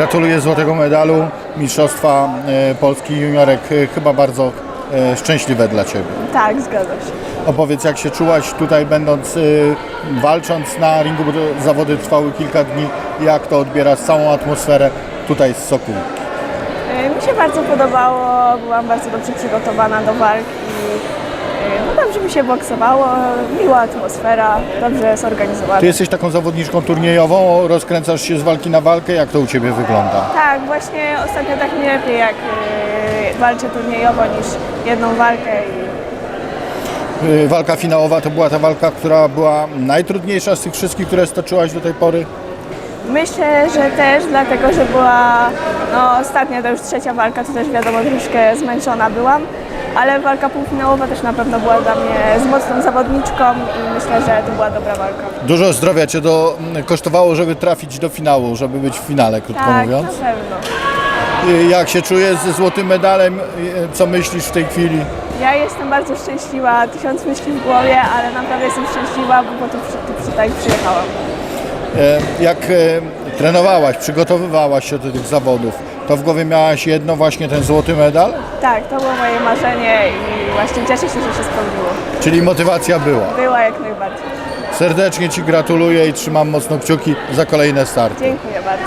Gratuluję złotego medalu Mistrzostwa e, Polski Juniorek. E, Chyba bardzo e, szczęśliwe dla Ciebie. Tak, zgadzam się. Opowiedz, jak się czułaś tutaj, będąc, walcząc na ringu, bo zawody trwały kilka dni. Jak to odbierasz, całą atmosferę tutaj z Sokół? Mi się bardzo podobało, byłam bardzo dobrze przygotowana do walk i dobrze mi się boksowało, miła atmosfera, dobrze zorganizowana. Ty jesteś taką zawodniczką turniejową, rozkręcasz się z walki na walkę. Jak to u Ciebie wygląda? Tak, właśnie ostatnio tak mi lepiej jak e, walczę turniejowo niż jedną walkę i E, Walka finałowa to była ta walka, która była najtrudniejsza z tych wszystkich, które stoczyłaś do tej pory? myślę, że też dlatego, że była no, ostatnia, to już trzecia walka, to też wiadomo troszkę zmęczona byłam, ale walka półfinałowa też na pewno była dla mnie z mocną zawodniczką i myślę, że to była dobra walka. Dużo zdrowia Cię do, kosztowało, żeby trafić do finału, żeby być w finale, krótko Tak, mówiąc. na pewno. Jak się czujesz ze złotym medalem? Y, Co myślisz w tej chwili? Ja jestem bardzo szczęśliwa, tysiąc myśli w głowie, ale naprawdę jestem szczęśliwa, bo po to przy, tutaj przyjechałam. E, Jak e, trenowałaś, przygotowywałaś się do tych zawodów, to w głowie miałaś jedno właśnie ten złoty medal? Tak, to było moje marzenie i właśnie cieszę się, że się spełniło. Czyli motywacja była. Była jak najbardziej. Serdecznie Ci gratuluję i trzymam mocno kciuki za kolejne starty. Dziękuję bardzo.